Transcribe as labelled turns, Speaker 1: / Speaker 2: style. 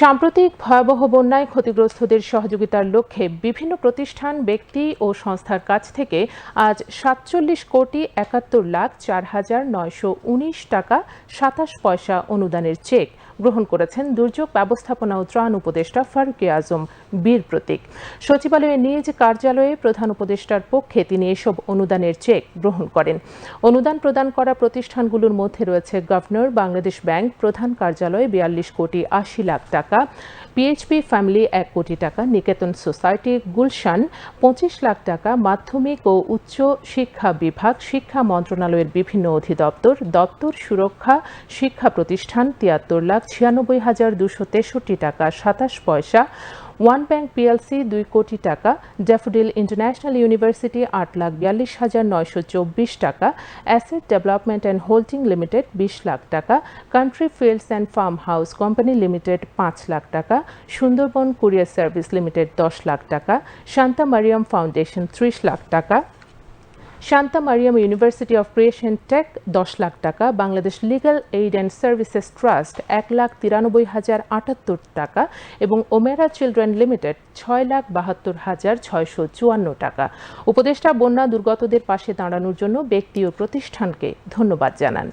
Speaker 1: সাম্প্রতিক ভয়াবহ বন্যায় ক্ষতিগ্রস্তদের সহযোগিতার লক্ষ্যে বিভিন্ন প্রতিষ্ঠান, ব্যক্তি ও সংস্থার কাছ থেকে আজ সাতচল্লিশ কোটি একাত্তর লাখ চার হাজার নয়শো উনিশ টাকা সাতাশ পয়সা অনুদানের চেক গ্রহণ করেছেন দুর্যোগ ব্যবস্থাপনা ও ত্রাণ উপদেষ্টা ফারুকে আজম, বীর প্রতীক। সচিবালয়ে নিজ কার্যালয়ে প্রধান উপদেষ্টার পক্ষে তিনি এসব অনুদানের চেক গ্রহণ করেন। অনুদান প্রদান করা প্রতিষ্ঠানগুলোর মধ্যে রয়েছে গভর্নর, বাংলাদেশ ব্যাংক প্রধান কার্যালয়ে বিয়াল্লিশ কোটি আশি লাখ টাকা। পিএইচপি ফ্যামিলি এক কোটি টাকা, নিকেতন সোসাইটি গুলশান পঁচিশ লাখ টাকা, মাধ্যমিক ও উচ্চ শিক্ষা বিভাগ, শিক্ষা মন্ত্রণালয়ের বিভিন্ন অধিদপ্তর, দপ্তর সুরক্ষা শিক্ষা প্রতিষ্ঠান তিয়াত্তর লাখ ছিয়ানব্বই হাজার দুশো তেষট্টি টাকা, সাতাশ পয়সা। ওয়ান ব্যাংক পিএলসি দুই কোটি টাকা, ড্যাফোডিল ইন্টারন্যাশনাল ইউনিভার্সিটি আট লাখ বিয়াল্লিশ হাজার নয়শো চব্বিশ টাকা, asset development and holding limited বিশ লাখ টাকা, country fields and farm house company limited পাঁচ লাখ টাকা, সুন্দরবন কুরিয়ার সার্ভিস লিমিটেড দশ লাখ টাকা, শান্তা মারিয়াম ফাউন্ডেশন ত্রিশ লাখ টাকা Shanta Mariam university of creation tech দশ লাখ টাকা, Bangladesh legal aid and services trust এক লাখ তিরানব্বই হাজার আটাত্তর টাকা এবং ওমেরা চিলড্রেন লিমিটেড ছয় লাখ বাহাত্তর হাজার ছয়শো চুয়ান্ন টাকা। উপদেষ্টা বন্যা দুর্গতদের পাশে দাঁড়ানোর জন্য ব্যক্তি ও প্রতিষ্ঠানকে ধন্যবাদ জানান।